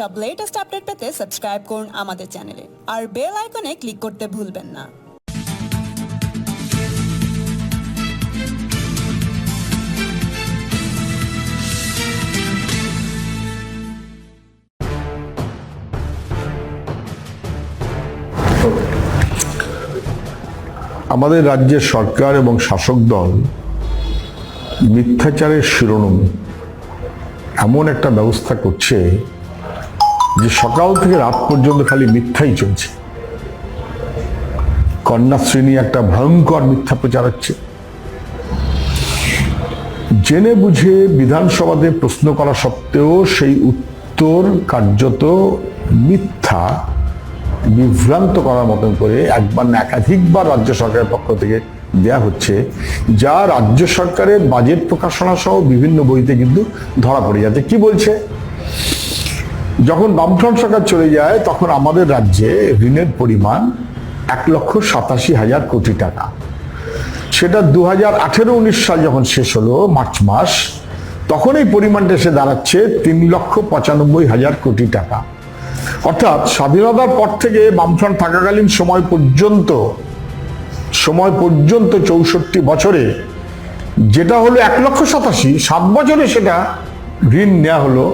সব latest update পেতে subscribe করুন আমাদের চ্যানেলে আর বেল আইকনে ক্লিক করতে ভুলবেন না। আমাদের রাজ্যের সরকার এবং শাসক দল মিথ্যাচারের শিরোনাম এমন একটা ব্যবস্থা করছে যে সকাল থেকে রাত পর্যন্ত খালি মিথ্যাই চলছে। কন্যাশ্রেণী একটা ভয়ঙ্কর মিথ্যা প্রচার হচ্ছে। জেনে বুঝে বিধানসভাতে প্রশ্ন করা সত্ত্বেও সেই উত্তর কার্যত মিথ্যা বিভ্রান্ত করার মতন করে একবার না একাধিকবার রাজ্য সরকারের পক্ষ থেকে দেয়া হচ্ছে, যা রাজ্য সরকারের বাজেট প্রকাশনা সহ বিভিন্ন বইতে কিন্তু ধরা পড়ে যাচ্ছে। কি বলছে? যখন বামফ্রন্ট সরকার চলে যায়, তখন আমাদের রাজ্যে ঋণের পরিমাণ এক লক্ষ সাতাশি হাজার কোটি টাকা। সেটা দু হাজার আঠেরো উনিশ সাল যখন শেষ হলো, মার্চ মাস, তখন এই পরিমাণটা এসে দাঁড়াচ্ছে তিন লক্ষ পঁচানব্বই হাজার কোটি টাকা। অর্থাৎ স্বাধীনতার পর থেকে বামফ্রন্ট থাকাকালীন সময় পর্যন্ত সময় পর্যন্ত চৌষট্টি বছরে যেটা হলো এক লক্ষ সাতাশি, সাত বছরে সেটা ঋণ নেওয়া হলো।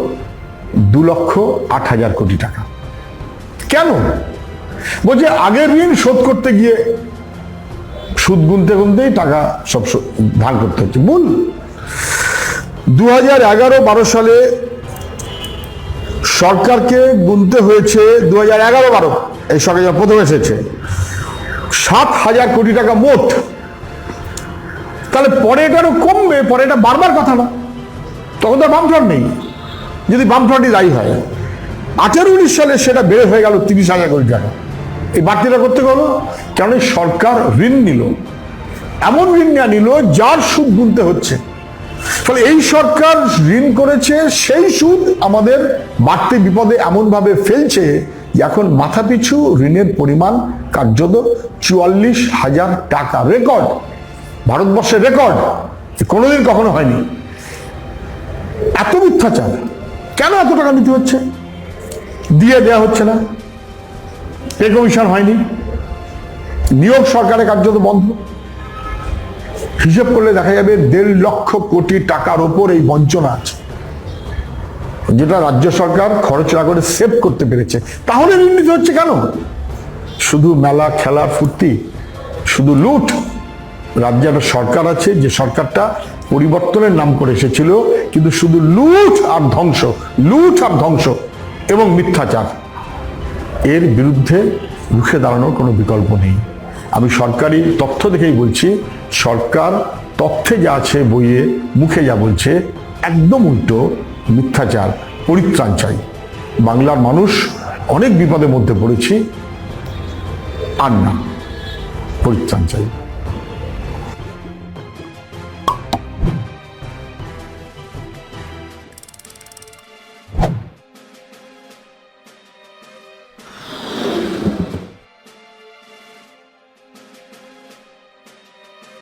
দু লক্ষ আট হাজার কোটি টাকা। কেন? বলছে, আগের ঋণ শোধ করতে গিয়ে সুদ গুনতে গুনতেই টাকা সব ধার করতে হচ্ছে। ভুল। দু হাজার এগারো বারো সালে সরকারকে গুনতে হয়েছে দু হাজার এগারো বারো, এই সরকার প্রথম এসেছে, সাত হাজার কোটি টাকা মোট। তাহলে পরে এটা আরও কমবে, পরে এটা বারবার কথা না। তখন তো বামফ্রন্ট নেই। যদি বামফ্রন্টই দায়ী হয়, আঠেরো উনিশ সালে সেটা বেড়ে হয়ে গেল তিরিশ হাজার কোটি টাকা। এই বাড়তিটা করতে গেল, কেন সরকার ঋণ নিল? এমন ঋণ নেওয়া নিল যার সুদ গুনতে হচ্ছে। ফলে এই সরকার ঋণ করেছে, সেই সুদ আমাদের বাড়তি বিপদে এমনভাবে ফেলছে যে এখন মাথাপিছু ঋণের পরিমাণ কার্যত চুয়াল্লিশ হাজার টাকা। রেকর্ড, ভারতবর্ষের রেকর্ড কোনোদিন কখনো হয়নি। এত মিথ্যাচার। কেন এত টাকা নিতে হচ্ছে? দিয়ে দেয়া হচ্ছে না। পে কমিশন হয়নি। নিয়োগ সরকারের কার্যত বন্ধ। হিসেব করলে দেখা যাবে দেড় লক্ষ কোটি টাকার ওপর এই বঞ্চনা আছে। যেটা রাজ্য সরকার খরচ না করে সেভ করতে পেরেছে। তাহলে ঋণ নিতে হচ্ছে কেন? শুধু মেলা, খেলা, ফুর্তি, শুধু লুট। রাজ্যে একটা সরকার আছে, যে সরকারটা পরিবর্তনের নাম করে এসেছিল, কিন্তু শুধু লুট আর ধ্বংস লুট আর ধ্বংস এবং মিথ্যাচার। এর বিরুদ্ধে রুখে দাঁড়ানোর কোনো বিকল্প নেই। আমি সরকারি তথ্য দেখেই বলছি, সরকার তথ্যে যা আছে বইয়ে, মুখে যা বলছে, একদম উল্টো, মিথ্যাচার, পরিত্রাণ চাই। বাংলার মানুষ অনেক বিপদের মধ্যে পড়েছি, আর না, পরিত্রাণ চাই।